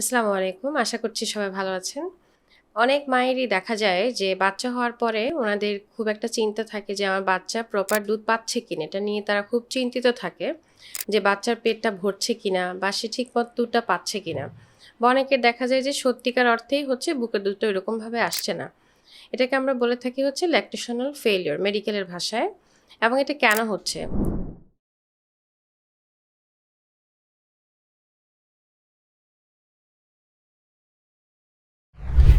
আসসালামু আলাইকুম। আশা করছি সবাই ভালো আছেন। অনেক মায়েরই দেখা যায় যে, বাচ্চা হওয়ার পরে ওনাদের খুব একটা চিন্তা থাকে যে, আমার বাচ্চা প্রপার দুধ পাচ্ছে কিনা। এটা নিয়ে তারা খুব চিন্তিত থাকে যে, বাচ্চার পেটটা ভরছে কিনা বা সে ঠিক মতো দুধটা পাচ্ছে কিনা। বা অনেকের দেখা যায় যে, সত্যিকার অর্থেই হচ্ছে বুকের দুধটা এরকমভাবে আসছে না। এটাকে আমরা বলে থাকি হচ্ছে ল্যাকটেশনাল ফেলিওর মেডিকেলের ভাষায়। এবং এটা কেন হচ্ছে?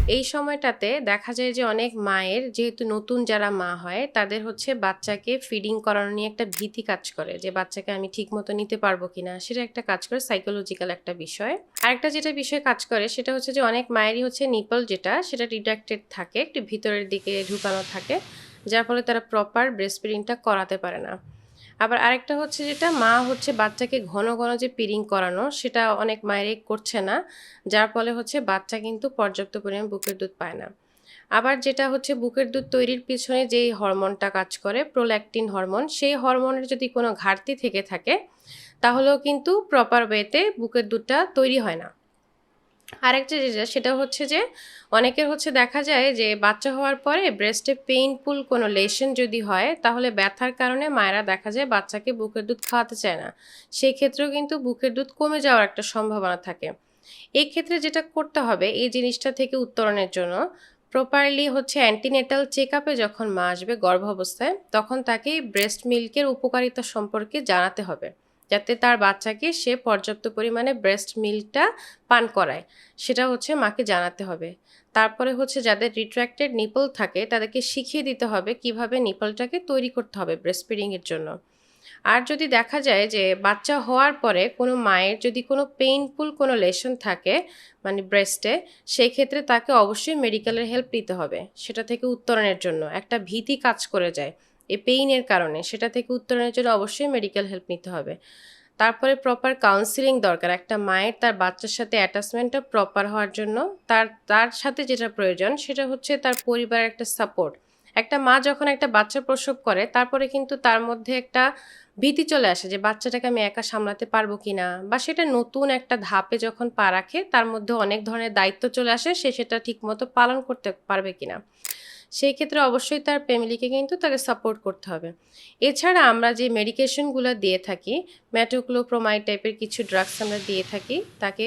এই সময়টাতে দেখা যায় যে অনেক মায়ের, যেহেতু নতুন যারা মা হয়, তাদের হচ্ছে বাচ্চাকে ফিডিং করানো নিয়ে একটা ভীতি কাজ করে যে বাচ্চাকে আমি ঠিক মতো নিতে পারব কিনা, সেটা একটা কাজ করে সাইকোলজিক্যাল একটা বিষয়। আরেকটা যেটা বিষয় কাজ করে, সেটা হচ্ছে যে অনেক মায়েরই হচ্ছে নিপল যেটা, সেটা রিডাক্টেড থাকে, একটু ভিতরের দিকে ঢুকানো থাকে, যার ফলে তারা প্রপার ব্রেস্ট ফিডিংটা করাতে পারে না। আবার আরেকটা হচ্ছে যেটা, মা হচ্ছে বাচ্চাকে ঘন ঘন যে পিরিং করানো, সেটা অনেক মায়েরই করছে না। যার ফলে হচ্ছে বাচ্চা কিন্তু পর্যাপ্ত পরিমাণ বুকের দুধ পায় না। আবার যেটা হচ্ছে, বুকের দুধ তৈরির পিছনে যেই হরমোনটা কাজ করে প্রোল্যাকটিন হরমোন, সেই হরমোনের যদি কোনো ঘাটতি থেকে থাকে, তাহলেও কিন্তু প্রপার ওয়েতে বুকের দুধটা তৈরি হয় না। আরেকটা যেটা সেটা হচ্ছে যে অনেকের হচ্ছে দেখা যায় যে বাচ্চা হওয়ার পরে ব্রেস্টে পেইনফুল কোনো লেশন যদি হয়, তাহলে ব্যথার কারণে মায়েরা দেখা যায় বাচ্চাকে বুকের দুধ খাওয়াতে চায় না। সেই ক্ষেত্রেও কিন্তু বুকের দুধ কমে যাওয়ার একটা সম্ভাবনা থাকে। এই ক্ষেত্রে যেটা করতে হবে, এই জিনিসটা থেকে উত্তরণের জন্য প্রপারলি হচ্ছে অ্যান্টিনেটাল চেক আপে যখন মা আসবে গর্ভাবস্থায়, তখন তাকে ব্রেস্ট মিল্কের উপকারিতা সম্পর্কে জানাতে হবে। যাতে তার বাচ্চাকে সে পর্যাপ্ত পরিমাণে ব্রেস্ট মিল্কটা পান করায়। সেটা হচ্ছে মাকে জানাতে হবে। তারপরে হচ্ছে যাদের রিট্র্যাক্টেড নিপল থাকে, তাদেরকে শিখিয়ে দিতে হবে কীভাবে নিপলটাকে তৈরি করতে হবে ব্রেস্ট ফিডিংয়ের জন্য। আর যদি দেখা যায় যে বাচ্চা হওয়ার পরে কোনো মায়ের যদি কোনো পেইনফুল কোনো লেশন থাকে মানে ব্রেস্টে সেই ক্ষেত্রে তাকে অবশ্যই মেডিকেলের হেল্প নিতে হবে। সেটা থেকে উত্তরণের জন্য। একটা ভীতি কাজ করে যায়। এই পেইনের কারণে। সেটা থেকে উত্তরণের জন্য অবশ্যই মেডিকেল হেল্প নিতে হবে। তারপরে প্রপার কাউন্সিলিং দরকার। একটা মায়ের তার বাচ্চার সাথে অ্যাটাচমেন্টটা প্রপার হওয়ার জন্য। তার তার সাথে যেটা প্রয়োজন, সেটা হচ্ছে তার পরিবারের একটা সাপোর্ট একটা মা যখন একটা বাচ্চা প্রসব করে, তারপরে কিন্তু তার মধ্যে একটা ভীতি চলে আসে যে, বাচ্চাটাকে আমি একা সামলাতে পারব কি না বা সেটা নতুন একটা ধাপে যখন পা রাখে, তার মধ্যে অনেক ধরনের দায়িত্ব চলে আসে, সে সেটা ঠিকমতো পালন করতে পারবে কিনা। সেই ক্ষেত্রে অবশ্যই তার ফ্যামিলিকে কিন্তু তাকে সাপোর্ট করতে হবে। এছাড়া আমরা যে মেডিকেশনগুলো দিয়ে থাকি ম্যাটোক্লোপ্রোমাইড টাইপের কিছু ড্রাগস আমরা দিয়ে থাকি, তাকে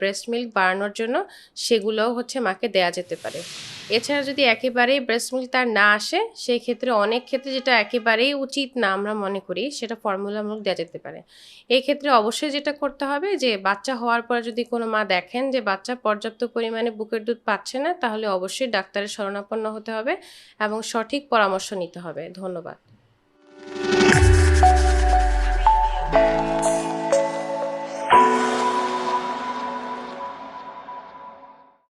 ব্রেস্ট মিল্ক বাড়ানোর জন্য সেগুলোও হচ্ছে মাকে দেয়া যেতে পারে। এছাড়া যদি একেবারেই ব্রেস্ট মিল্ক তার না আসে সেই ক্ষেত্রে অনেক ক্ষেত্রে যেটা একেবারেই উচিত না আমরা মনে করি, সেটা ফর্মুলামূলক দেওয়া যেতে পারে। এই ক্ষেত্রে অবশ্যই যেটা করতে হবে যে, বাচ্চা হওয়ার পর যদি কোনো মা দেখেন যে, বাচ্চা পর্যাপ্ত পরিমাণে বুকের দুধ পাচ্ছে না, তাহলে অবশ্যই ডাক্তারের শরণাপন্ন হতে হবে এবং সঠিক পরামর্শ নিতে হবে। ধন্যবাদ।